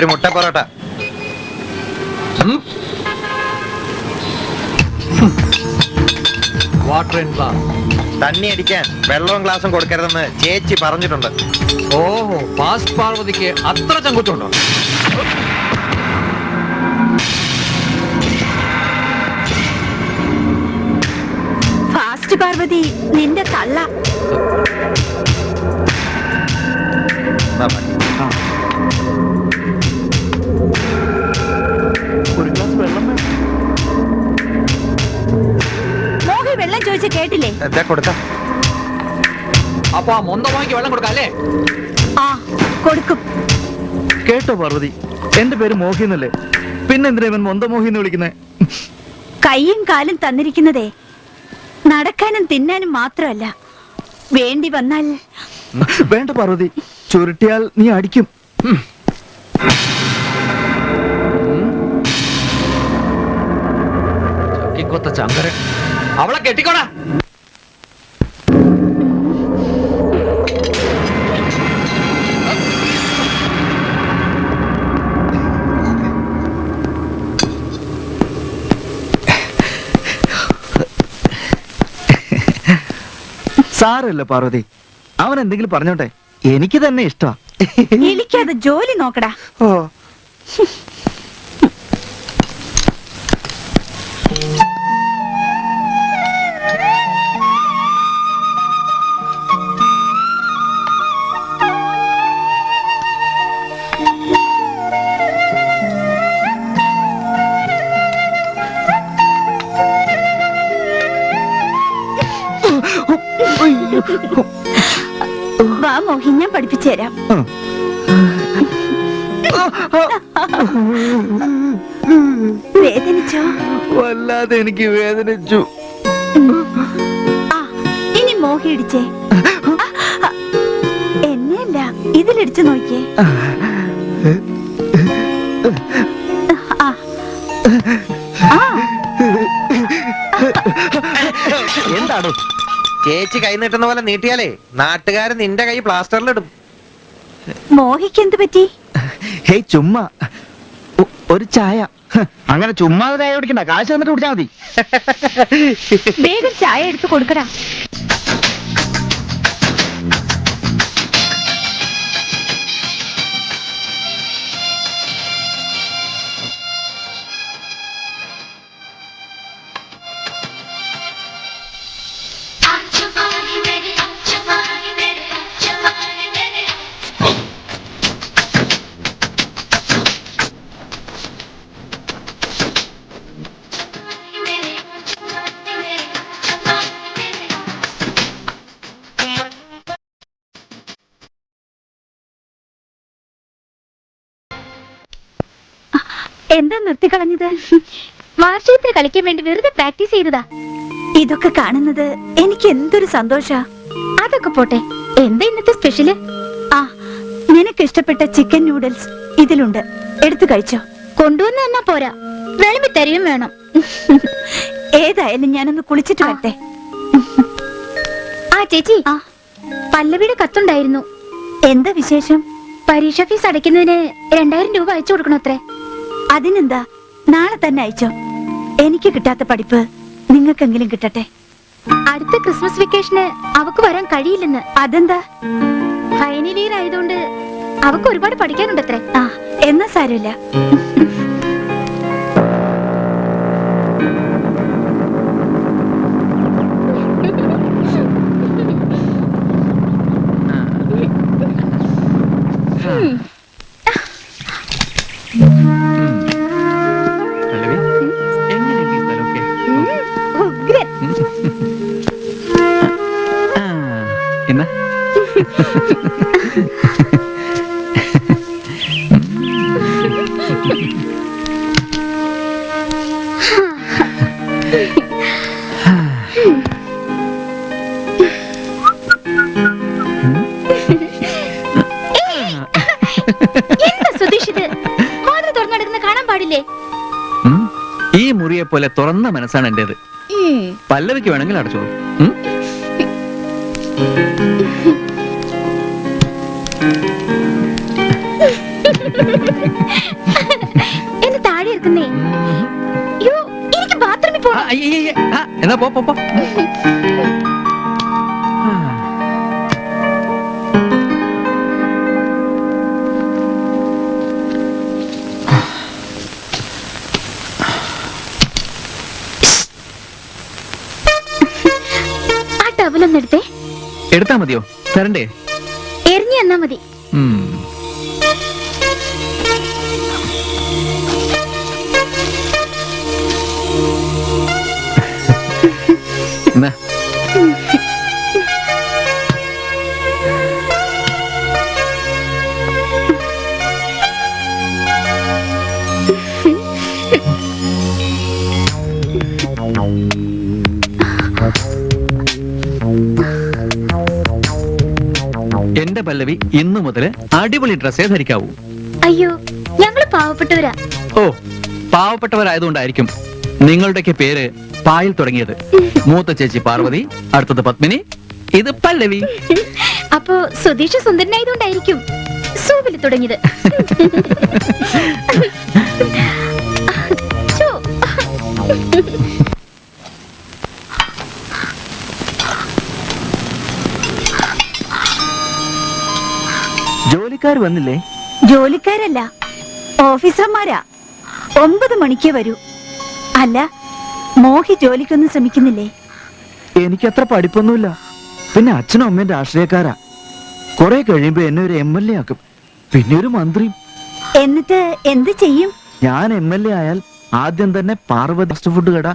ഒരു മുട്ട parotta. Water and glass തണ്ണി അടിക്കാൻ വെള്ളവും ഗ്ലാസും കൊടുക്കരുതെന്ന് ചേച്ചി പറഞ്ഞിട്ടുണ്ട്. ഓഹോ പാസ് പാർവതിക്ക് അത്ര ചങ്കുറ്റുണ്ടോ? ഫാസ്റ്റ് പാർവതി നിന്റെ തള്ള. ചോദിച്ച കേട്ടില്ലേ? കൊടുക്കാം അപ്പൊ ആ വെള്ളം കൊടുക്കാം ആ കൊടുക്കും. കേട്ടോ പാർവതി. എന്റെ പേര് മോഹി എന്നല്ലേ പിന്നെന്തിനാ ഇവൻ മൊന്ത മോഹി എന്ന് വിളിക്കുന്നേ? കയ്യും കാലും തന്നിരിക്കുന്നതേ നടക്കാനും തിന്നാനും മാത്രമല്ല. വേണ്ടി വന്നാൽ വേണ്ട പാർവതി. ചുരുട്ടിയാൽ നീ അടിക്കും. ചക്കിക്കൊത്ത ചങ്കരൻ അവളെ കെട്ടിക്കോടാ. സാരല്ല പാർവതി അവൻ എന്തെങ്കിലും പറഞ്ഞോട്ടെ? എനിക്ക് തന്നെ ഇഷ്ടമാ എനിക്കത് ജോലി നോക്കടാ. ഓ. വാ മോഹി ഞാൻ പഠിപ്പിച്ചു തരാം വേദനിച്ചോ? വല്ലാതെ എനിക്ക് വേദനിച്ചു. ആ ഇനി മോഹി ഇടിച്ചേ. എന്നെയല്ല ഇതിലിടിച്ചു നോക്കിയേ. ആ. ആ. എന്താണോ ചേച്ചി കൈ നീട്ടുന്ന പോലെ നീട്ടിയാലേ നാട്ടുകാരൻ നിന്റെ കൈ പ്ലാസ്റ്ററിലിടും. മോഹിക്ക് എന്ത് പറ്റി? ഹേയ് ചുമ്മാ. ഒ- ഒരു ചായ. അങ്ങനെ ചുമ്മാ ചായ കുടിക്കണ്ട. കാശ് തന്നിട്ട് കുടിച്ചാൽ മതി. വേഗം ചായ എടുത്ത് കൊടുക്കടാ. എന്താ നിർത്തിക്കളഞ്ഞത്? വാർഷികത്തിൽ കളിക്കാൻ വേണ്ടി വെറുതെ പ്രാക്ടീസ് ചെയ്തതാ. ഇതൊക്കെ കാണുന്നത് എനിക്ക് എന്തൊരു സന്തോഷ. അതൊക്കെ പോട്ടെ. എന്താ ഇന്നത്തെ സ്പെഷ്യൽ? ആ നിനക്ക് ഇഷ്ടപ്പെട്ട ചിക്കൻ നൂഡിൽസ് ഇതിലുണ്ട്. എടുത്തു കഴിച്ചോ. കൊണ്ടുവന്ന് തന്നാ പോരാ. വിളമ്പി തരുകയും വേണം. ഏതായാലും ഞാനൊന്ന് കുളിച്ചിട്ട്. വരട്ടെ. ആ ചേച്ചി. ആ. പല്ലവിയുടെ കത്തുണ്ടായിരുന്നു. എന്താ വിശേഷം? പരീക്ഷ ഫീസ് അടയ്ക്കുന്നതിന് രണ്ടായിരം രൂപ അയച്ചു കൊടുക്കണോ അത്രേ? അതിനെന്താ? നാളെ തന്നെ അയച്ചോ. എനിക്ക് കിട്ടാത്ത പഠിപ്പ് നിങ്ങൾക്കെങ്കിലും കിട്ടട്ടെ. അടുത്ത ക്രിസ്മസ് വെക്കേഷന് അവക്ക് വരാൻ കഴിയില്ലെന്ന്. അതെന്താ? ഫൈനൽ ഇയർ ആയതുകൊണ്ട് അവക്ക് ഒരുപാട് പഠിക്കാനുണ്ട് അത്രേ ആ എന്നാ സാരമില്ല. പല്ലവി, ഈ മുറിയെ പോലെ തുറന്ന മനസ്സാണ് എന്റേത്. പല്ലവിക്ക് വേണമെങ്കിൽ അടച്ചോളൂ. എന്നാ പോ പോ, ആ എടുത്താ. മതിയോ? തരണ്ടേ? എറിഞ്ഞു എന്നാ മതി. എന്റെ പല്ലവി ഇന്നു മുതൽ അടിപൊളി ഡ്രസ്സേ ധരിക്കാവൂ. അയ്യോ ഞങ്ങൾ പാവപ്പെട്ടവരാ. ഓ പാവപ്പെട്ടവരായതുകൊണ്ടായിരിക്കും. നിങ്ങളുടെയൊക്കെ പേര് പായിൽ തുടങ്ങിയത്. മൂത്ത ചേച്ചി പാർവതി അടുത്തത് പത്മിനി. ഇത് പല്ലവി. അപ്പോ സുധീഷ് സുന്ദരനായതുകൊണ്ടായിരിക്കും സൂവിൽ തുടങ്ങിയത്. ജോലിക്കാർ വന്നില്ലേ? ജോലിക്കാരല്ല ഓഫീസർമാരാ. ഒമ്പത് മണിക്ക് വരൂ. അല്ല മോഹി ജോലിക്കൊന്നും ശ്രമിക്കുന്നില്ലേ? എനിക്കത്ര പഠിപ്പൊന്നുമില്ല. പിന്നെ അച്ഛനും അമ്മയും രാഷ്ട്രീയക്കാരാ. കുറെ കഴിയുമ്പോ എന്നെ ഒരു എം എൽ എ ആക്കും. പിന്നെ ഒരു മന്ത്രി എന്നിട്ട് എന്ത് ചെയ്യും? ഞാൻ എം എൽ എ ആയാൽ ആദ്യം തന്നെ പാർവതി ഫാസ്റ്റ് ഫുഡ് കട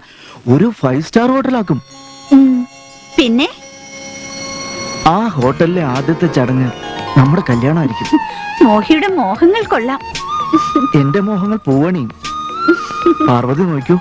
ഒരു ഫൈവ് സ്റ്റാർ ഹോട്ടലാക്കും പിന്നെ? ആ ഹോട്ടലിലെ ആദ്യത്തെ ചടങ്ങ് നമ്മുടെ കല്യാണമായിരിക്കും. മോഹിയുടെ മോഹങ്ങൾ കൊള്ളാം. എന്റെ മോഹങ്ങൾ പൂവണിയും. പാർവതി നോക്കൂ.